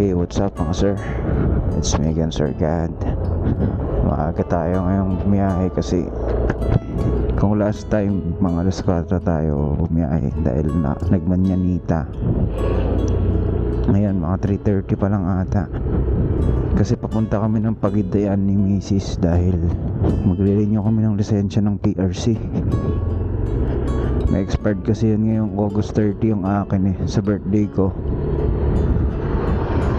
Hey, what's up mga sir? It's me again, Sir God. Maaga tayo ngayong bumiyahe kasi kung last time mga alas 4 tayo bumiyahe dahil na nagmanyanita. Ngayon mga 3.30 pa lang ata. Kasi papunta kami ng Pagidayaan ni Mrs. dahil magre-renew kami ng lisensya ng PRC. May expired kasi yun ngayong August 30 yung akin eh sa birthday ko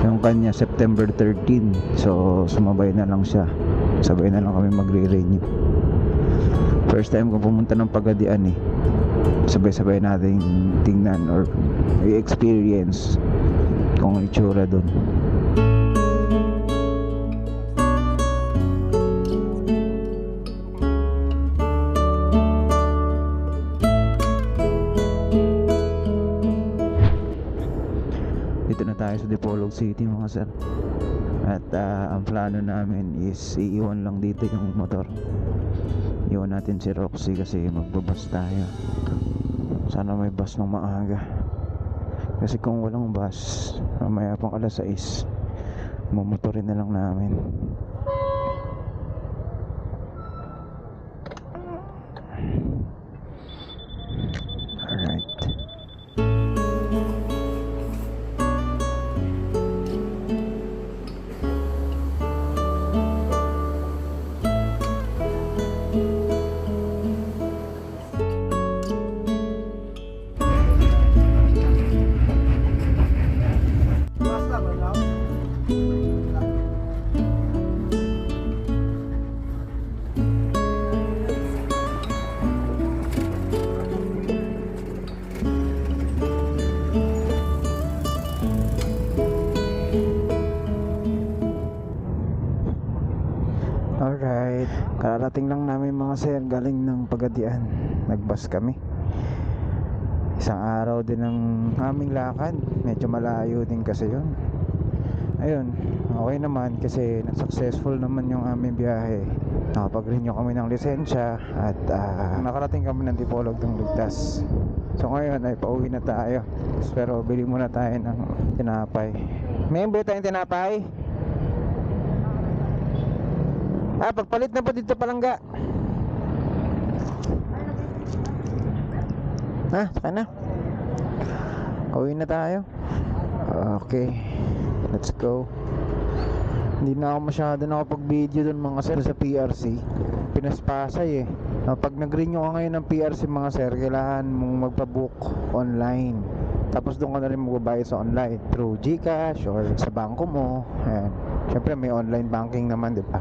yung kanya September 13 so sumabay na lang siya. Sabay na lang kami magre-renew. First time ko pumunta ng Pagadian eh. Sabay-sabay natin tingnan or i-experience kung itsura dun Dipolog City mga sir. At ah, ang plano namin is iiwan lang dito yung motor. Iwan natin si Roxy kasi magbabas tayo. Sana may bus ng maaga. Kasi kung walang bus mamaya pang alas 6 mamotorin na lang namin Alright, kararating lang namin mga sir galing ng Pagadian. Nagbus kami. Isang araw din ng aming lakad. Medyo malayo din kasi yun. Ayun, okay naman kasi successful naman yung aming biyahe. Nakapag-renew kami ng lisensya at ah, nakarating kami ng Dipolog ng Ligtas. So ngayon ay pauwi na tayo. Pero bili muna tayo ng tinapay. May bili tayong tinapay? Ah, pagpalit na po dito palangga. Ha, saka na. Uwi na tayo. Okay. Let's go. Hindi na ako masyado nakapag-video dun mga sir sa PRC. Pinaspasay eh. Ah, Pag nag-renew ka ngayon ng PRC mga sir, kailangan mong magpa-book online. Tapos doon ka na rin magbabayad sa online through GCash or sa bangko mo. Ayan. Siyempre may online banking naman, di ba?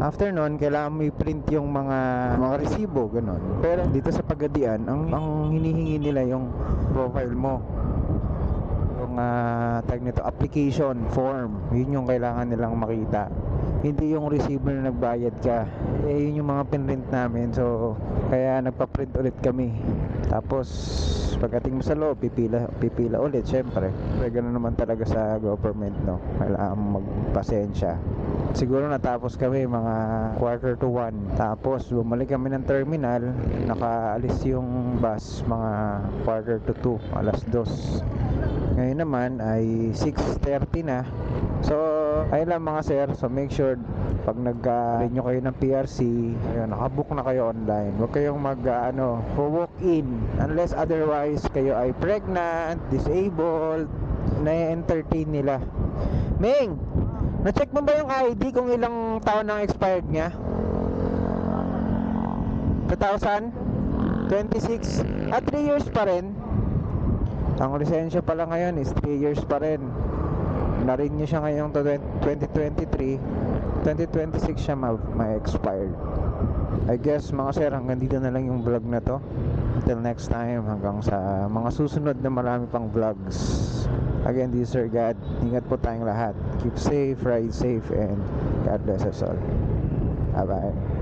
After nun, kailangan mo i-print yung mga mga resibo, ganun. Pero dito sa Pagadian, ang, ang hinihingi nila yung profile mo. Yung uh, tag nito, application form. Yun yung kailangan nilang makita. Hindi yung resibo na nagbayad ka. Eh, yun yung mga pinrint namin. So, kaya nagpa-print ulit kami. Tapos, pagdating mo sa loob, pipila, pipila ulit, syempre. Pero ganun naman talaga sa government, no? Kailangan magpasensya. Siguro natapos kami mga quarter to one. Tapos, bumalik kami ng terminal. Nakaalis yung bus mga quarter to two, alas dos. Ngayon naman ay 6.30 na. So, ayun lang mga sir. So, make sure pag nag-renew kayo ng PRC, ayun, nakabook na kayo online. Huwag kayong mag, uh, ano, walk in. Unless otherwise, kayo ay pregnant, disabled, na-entertain nila. Ming! Na-check mo ba yung ID kung ilang taon nang expired niya? 2026? At 3 years pa rin. Ang lisensya pala ngayon is 3 years pa rin. Na-renew siya ngayong 2023. 2026 siya ma- ma-expired. I guess mga sir, hanggang dito na lang yung vlog na to. Until next time, hanggang sa mga susunod na marami pang vlogs. Again, this is Sir God. Ingat po tayong lahat. Keep safe, ride safe, and God bless us all. Bye-bye.